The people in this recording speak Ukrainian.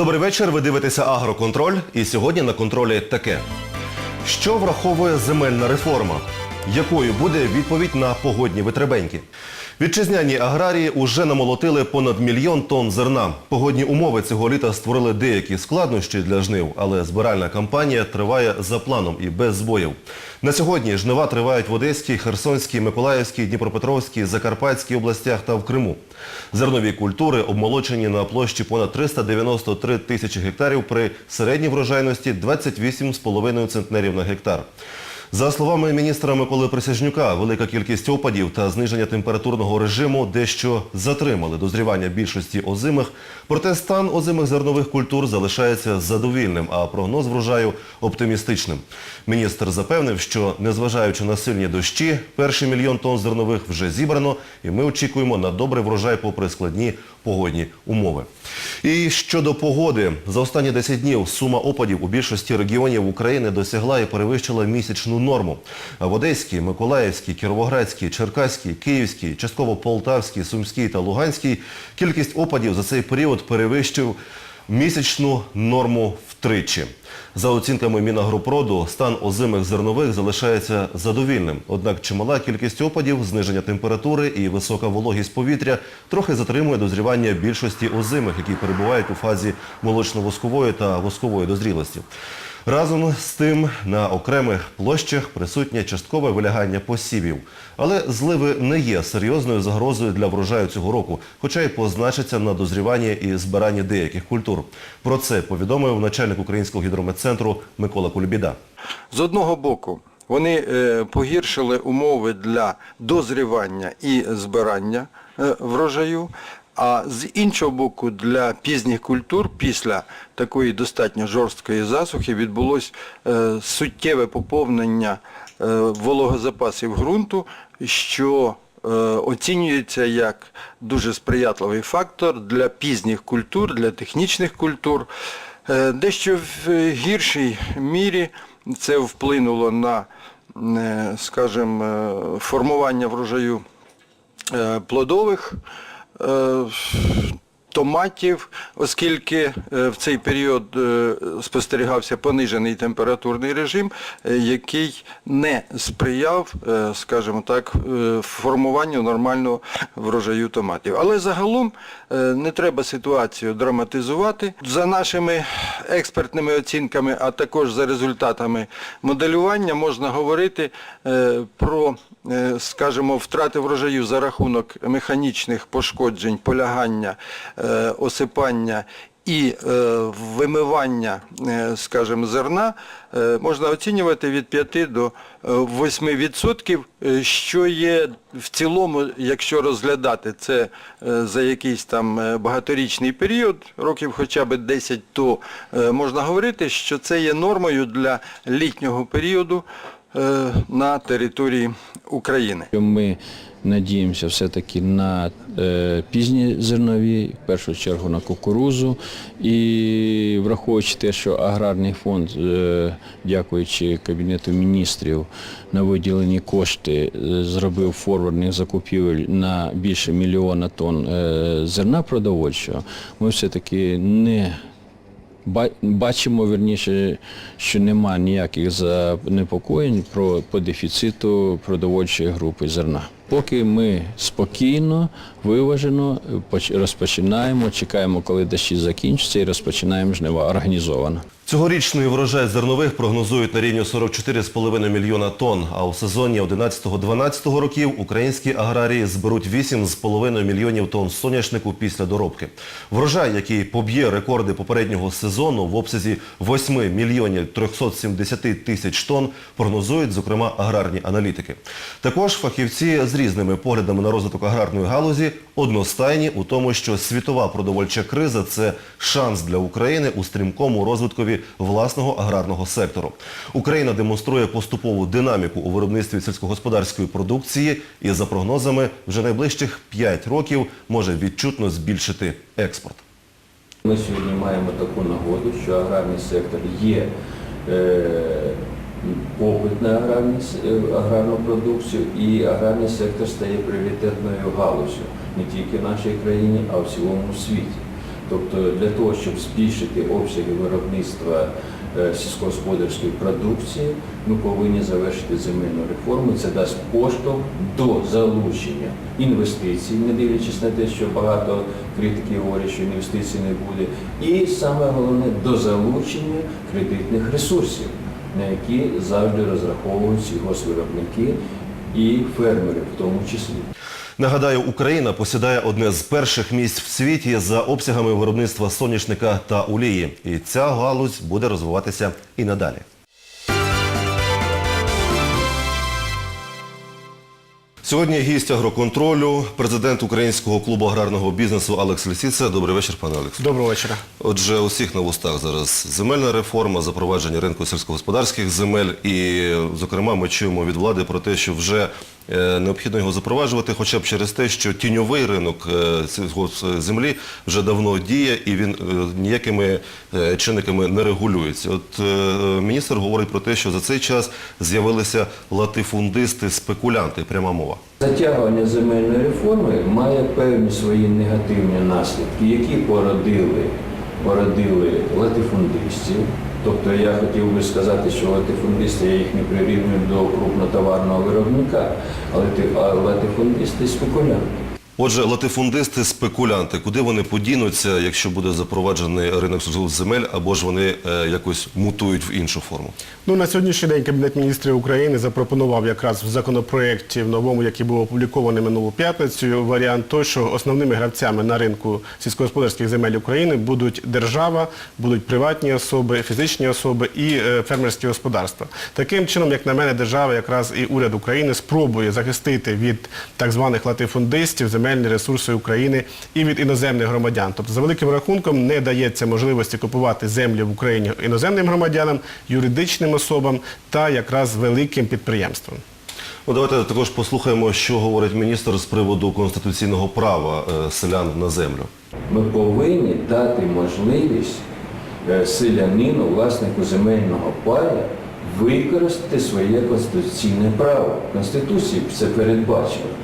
Добрий вечір. Ви дивитеся Агроконтроль. І сьогодні на контролі таке. Що враховує земельна реформа? Якою буде відповідь на погодні витребеньки? Вітчизняні аграрії уже намолотили понад мільйон тонн зерна. Погодні умови цього літа створили деякі складнощі для жнив, але збиральна кампанія триває за планом і без збоїв. На сьогодні жнива тривають в Одеській, Херсонській, Миколаївській, Дніпропетровській, Закарпатській областях та в Криму. Зернові культури обмолочені на площі понад 393 тисячі гектарів при середній врожайності 28,5 центнерів на гектар. За словами міністра Миколи Присяжнюка, велика кількість опадів та зниження температурного режиму дещо затримали дозрівання більшості озимих, проте стан озимих зернових культур залишається задовільним, а прогноз врожаю оптимістичним. Міністр запевнив, що незважаючи на сильні дощі, перший мільйон тонн зернових вже зібрано, і ми очікуємо на добрий врожай попри складні погодні умови. І щодо погоди, за останні 10 днів сума опадів у більшості регіонів України досягла і перевищила місячну норму. В Одеській, Миколаївській, Кіровоградській, Черкаській, Київській, частково Полтавській, Сумській та Луганській кількість опадів за цей період перевищив місячну норму втричі. За оцінками Мінагропроду, стан озимих зернових залишається задовільним. Однак чимала кількість опадів, зниження температури і висока вологість повітря трохи затримує дозрівання більшості озимих, які перебувають у фазі молочно-воскової та воскової дозрілості. Разом з тим на окремих площах присутнє часткове вилягання посівів. Але зливи не є серйозною загрозою для врожаю цього року, хоча й позначиться на дозріванні і збиранні деяких культур. Про це повідомив начальник Українського гідрометцентру Микола Кульбіда. З одного боку, вони е, погіршили умови для дозрівання і збирання е, врожаю, а з іншого боку, для пізніх культур після такої достатньо жорсткої засухи відбулось е, суттєве поповнення е, вологозапасів ґрунту, що е, оцінюється як дуже сприятливий фактор для пізніх культур, для технічних культур. Е, Дещо в гіршій мірі це вплинуло на, е, скажімо, е, формування врожаю е, плодових томатів, оскільки е, в цей період е, спостерігався понижений температурний режим, е, який не сприяв, е, скажімо так, е, формуванню нормального врожаю томатів. Але загалом е, не треба ситуацію драматизувати. За нашими експертними оцінками, а також за результатами моделювання можна говорити е, про е, скажімо, втрати врожаю за рахунок механічних пошкоджень, полягання, е, осипання і е, вимивання, е, скажімо, зерна е, можна оцінювати від 5 до е, 8%, е, що є в цілому, якщо розглядати це е, за якийсь там е, багаторічний період, років хоча б 10, то е, можна говорити, що це є нормою для літнього періоду е, на території України. Ми надіємося все-таки на е, пізні зернові, в першу чергу на кукурузу. І враховуючи те, що аграрний фонд, е, дякуючи Кабінету міністрів, на виділені кошти е, зробив форвардних закупівель на більше мільйона тонн е, зерна продовольчого, ми все-таки не Бачимо, верніше, що нема ніяких занепокоєнь про, по дефіциту продовольчої групи зерна. Поки ми спокійно, виважено розпочинаємо, чекаємо, коли дощі закінчаться, і розпочинаємо жнива організовано. Цьогорічний врожай зернових прогнозують на рівні 44,5 мільйона тонн, а у сезоні 11-12 років українські аграрії зберуть 8,5 мільйонів тонн соняшнику після доробки. Врожай, який поб'є рекорди попереднього сезону в обсязі 8 мільйонів 370 тисяч тонн, прогнозують, зокрема, аграрні аналітики. Також фахівці з різними поглядами на розвиток аграрної галузі одностайні у тому, що світова продовольча криза – це шанс для України у стрімкому розвиткові власного аграрного сектору. Україна демонструє поступову динаміку у виробництві сільськогосподарської продукції і, за прогнозами, вже найближчих 5 років може відчутно збільшити експорт. Ми сьогодні маємо таку нагоду, що аграрний сектор є е, попит на аграрний, с- е, аграрну продукцію і аграрний сектор стає пріоритетною галузю не тільки в нашій країні, а в цілому світі. Тобто для того, щоб збільшити обсяги виробництва е, сільськогосподарської продукції, ми повинні завершити земельну реформу. Це дасть поштовх до залучення інвестицій, не дивлячись на те, що багато критиків говорять, що інвестицій не буде. І саме головне до залучення кредитних ресурсів, на які завжди розраховують сільгоспвиробники і фермери в тому числі. Нагадаю, Україна посідає одне з перших місць в світі за обсягами виробництва соняшника та олії. І ця галузь буде розвиватися і надалі. Сьогодні гість агроконтролю, президент Українського клубу аграрного бізнесу Алекс Лісіце. Добрий вечір, пане Алекс. Доброго вечора. Отже, у всіх на вустах зараз земельна реформа, запровадження ринку сільськогосподарських земель. І, зокрема, ми чуємо від влади про те, що вже необхідно його запроваджувати, хоча б через те, що тіньовий ринок е, сільгоспземлі вже давно діє і він е, ніякими е, чинниками не регулюється. От е, міністр говорить про те, що за цей час з'явилися латифундисти, спекулянти, пряма мова. Затягування земельної реформи має певні свої негативні наслідки, які породили, породили латифундистів. Тобто я хотів би сказати, що латифундисти, я їх не прирівнюю до крупнотоварного виробника, але ти- латифундисти спекулянти. Отже, латифундисти, спекулянти, куди вони подінуться, якщо буде запроваджений ринок земель, або ж вони е, якось мутують в іншу форму? Ну, на сьогоднішній день Кабінет міністрів України запропонував якраз в законопроєкті в новому, який був опублікований минулу п'ятницю, варіант той, що основними гравцями на ринку сільськогосподарських земель України будуть держава, будуть приватні особи, фізичні особи і е, фермерські господарства. Таким чином, як на мене, держава якраз і уряд України спробує захистити від так званих латифундистів земельні ресурси України і від іноземних громадян. Тобто, за великим рахунком, не дається можливості купувати землі в Україні іноземним громадянам, юридичним особам та якраз великим підприємствам. Ну, давайте також послухаємо, що говорить міністр з приводу конституційного права е, селян на землю. Ми повинні дати можливість е, селянину, власнику земельного паю, використати своє конституційне право. В Конституції це передбачено.